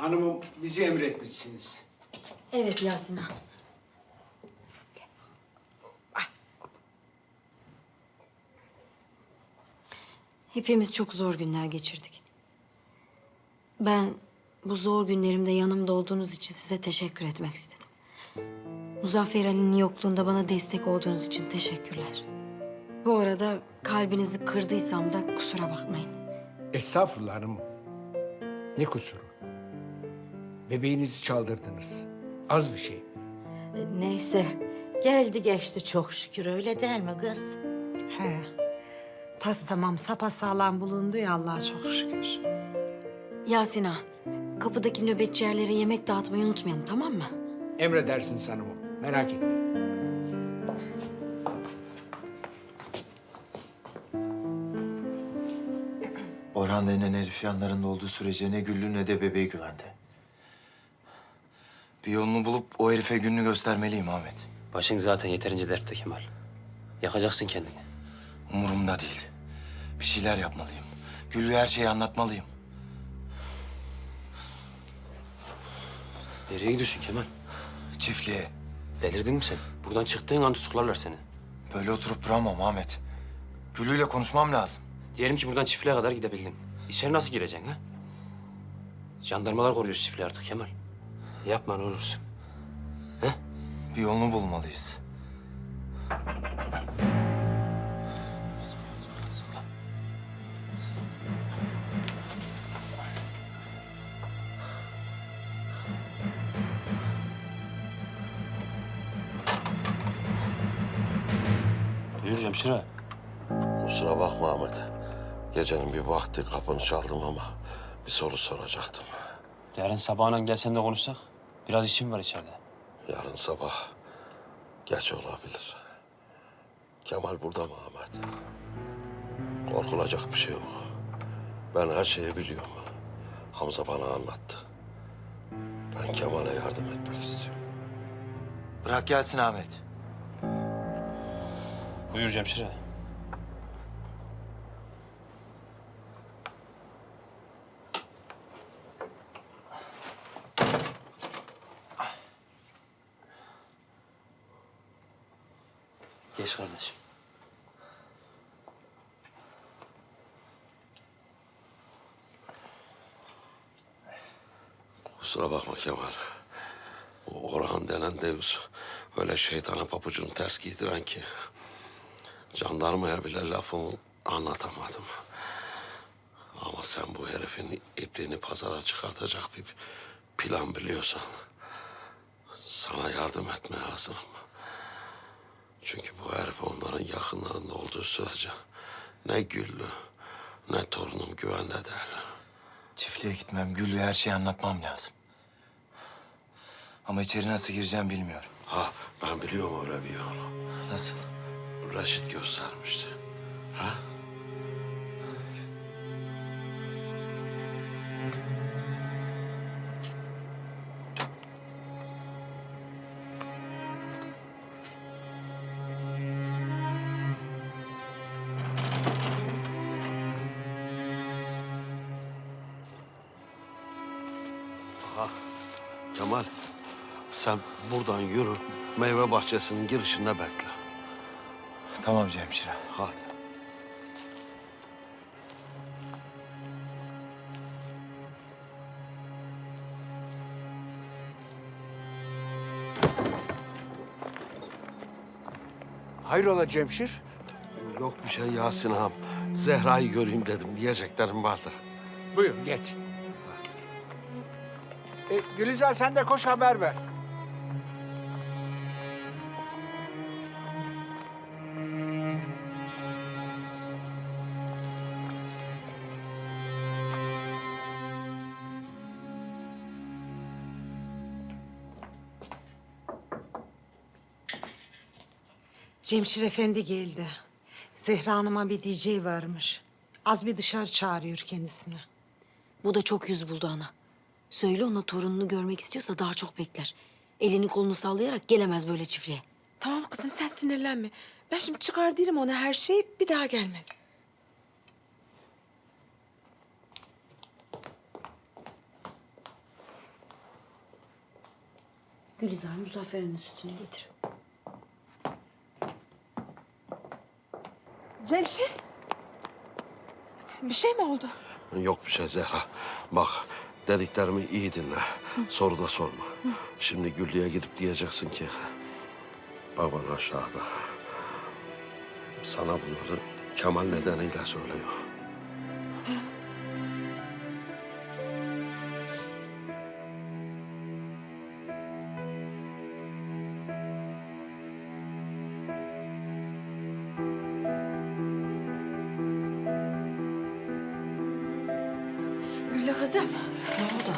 Hanımım bizi emretmişsiniz. Evet Yasin ağa. Hepimiz çok zor günler geçirdik. Ben bu zor günlerimde yanımda olduğunuz için size teşekkür etmek istedim. Muzaffer Ali'nin yokluğunda bana destek olduğunuz için teşekkürler. Bu arada kalbinizi kırdıysam da kusura bakmayın. Estağfurullah hanımım. Ne kusuru? Bebeğinizi çaldırdınız. Az bir şey. Neyse geldi geçti çok şükür öyle değil mi kız? He. Tas tamam sapasağlam bulundu ya Allah'a çok şükür. Yasin ağa, kapıdaki nöbetçilere yemek dağıtmayı unutmayalım tamam mı? Emredersiniz hanımım. Merak etmeyin. Orhan denen herif yanlarında olduğu sürece ne Güllü ne de bebeği güvende. Bir yolunu bulup o herife gününü göstermeliyim Ahmet. Başın zaten yeterince dertte Kemal. Yakacaksın kendini. Umurumda değil. Bir şeyler yapmalıyım. Güllü'ye her şeyi anlatmalıyım. Nereye gidiyorsun Kemal? Çiftliğe. Delirdin mi sen? Buradan çıktığın an tutuklarlar seni. Böyle oturup duramam Ahmet. Güllü'yle konuşmam lazım. Diyelim ki buradan çiftliğe kadar gidebildin. İçeri nasıl gireceksin ha? Jandarmalar koruyor çiftliği artık Kemal. Yapma ne olursun. Bir yolunu bulmalıyız. Buyur Cemşire. Kusura bakma Ahmet. Gecenin bir vakti kapını çaldım ama bir soru soracaktım. Yarın sabahına gelsen de konuşsak. Biraz işim var içeride. Yarın sabah geç olabilir. Kemal burada mı Ahmet? Korkulacak bir şey yok. Ben her şeyi biliyorum. Hamza bana anlattı. Ben Kemal'e yardım etmek istiyorum. Bırak gelsin Ahmet. Buyur Cemşire. Geç kardeşim. Kusura bakma Kemal. Bu Orhan denen Deus öyle şeytana papucunu ters giydiren ki... ...jandarmaya bile lafımı anlatamadım. Ama sen bu herifin ipliğini pazara çıkartacak bir plan biliyorsan... ...sana yardım etmeye hazırım. Çünkü bu herif onların yakınlarında olduğu sürece... ...ne Güllü ne torunum güvende değil. Çiftliğe gitmem, Güllü'ye her şeyi anlatmam lazım. Ama içeri nasıl gireceğim bilmiyorum. Ha ben biliyorum öyle bir yolu. Nasıl? Reşit göstermişti. Ha? Aha, Kemal, sen buradan yürü, meyve bahçesinin girişinde bekle. Tamam Cemşire. Hadi. Hayrola Cemşir? Yok bir şey Yasin ağam. Zehra'yı göreyim dedim. Diyeceklerim vardı. Buyur geç. E, Gülizar sen de koş haber ver. Cemşir Efendi geldi. Zehra Hanım'a bir diyeceği varmış. Az bir dışarı çağırıyor kendisini. Bu da çok yüz buldu ana. Söyle ona torununu görmek istiyorsa daha çok bekler. Elini kolunu sallayarak gelemez böyle çiftliğe. Tamam kızım sen sinirlenme. Ben şimdi çıkar derim ona her şey bir daha gelmez. Gülizar Muzaffer'in sütünü getir. Cemşir. Bir şey mi oldu? Yok bir şey Zehra. Bak dediklerimi iyi dinle. Soru da sorma. Şimdi Güllü'ye gidip diyeceksin ki... Baban aşağıda. Sana bunları Kemal nedeniyle söylüyor. Gülle kızım. Ne oldu?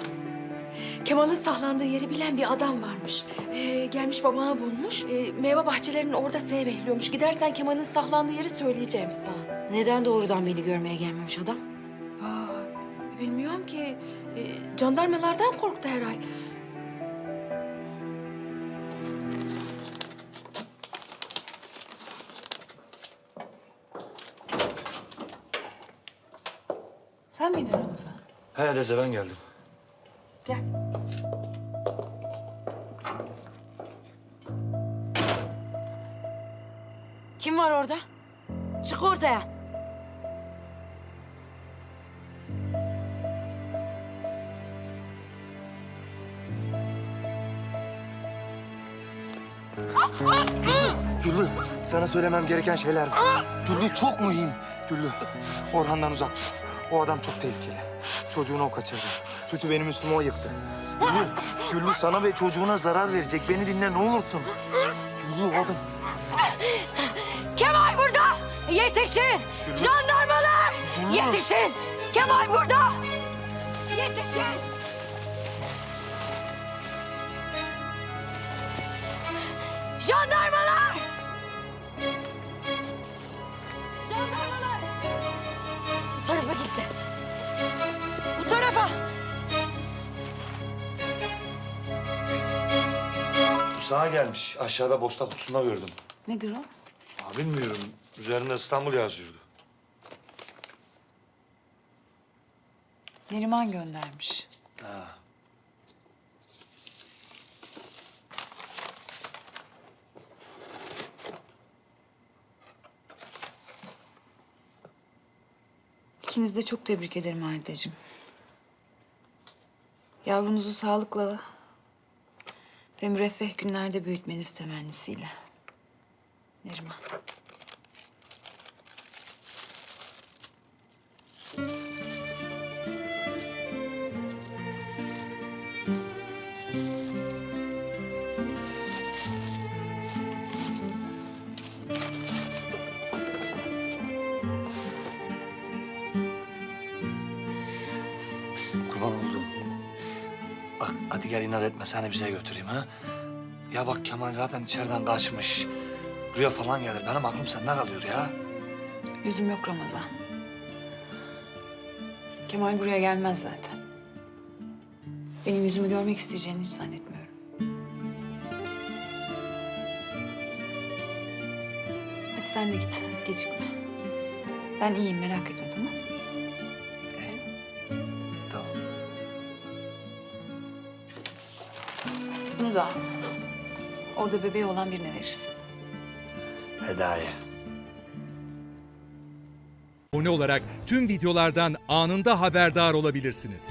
Kemal'in saklandığı yeri bilen bir adam varmış. Ee, gelmiş babana bulmuş. Ee, meyve bahçelerinin orada seni bekliyormuş. Gidersen Kemal'in saklandığı yeri söyleyeceğim sana. Neden doğrudan beni görmeye gelmemiş adam? Aa, bilmiyorum ki. Ee, jandarmalardan korktu herhal. He Deze ben geldim. Gel. Kim var orada? Çık ortaya. Güllü sana söylemem gereken şeyler var. Güllü çok mühim. Güllü Orhan'dan uzak dur. O adam çok tehlikeli. Çocuğunu o kaçırdı. Suçu benim üstüme o yıktı. Güllü, Güllü sana ve çocuğuna zarar verecek. Beni dinle ne olursun. Güllü o adam. Kemal burada! Yetişin! Jandarmalar! Yetişin! Kemal burada! Yetişin! Jandarmalar! Sana gelmiş. Aşağıda posta kutusunda gördüm. Nedir o? Ya bilmiyorum. Üzerinde İstanbul yazıyordu. Neriman göndermiş. Ha. İkinizi de çok tebrik ederim Halideciğim. Yavrunuzu sağlıkla ve müreffeh günlerde büyütmeniz temennisiyle. Neriman. Kurban oldum. Bak hadi gel inat etme seni bize götüreyim ha. Ya bak Kemal zaten içeriden kaçmış. Buraya falan gelir. Benim aklım sende kalıyor ya. Yüzüm yok Ramazan. Kemal buraya gelmez zaten. Benim yüzümü görmek isteyeceğini hiç zannetmiyorum. Hadi sen de git, gecikme. Ben iyiyim, merak etme tamam Tamam. Da al. Orada bebeği olan birine verirsin. Hediye. Abone olarak tüm videolardan anında haberdar olabilirsiniz.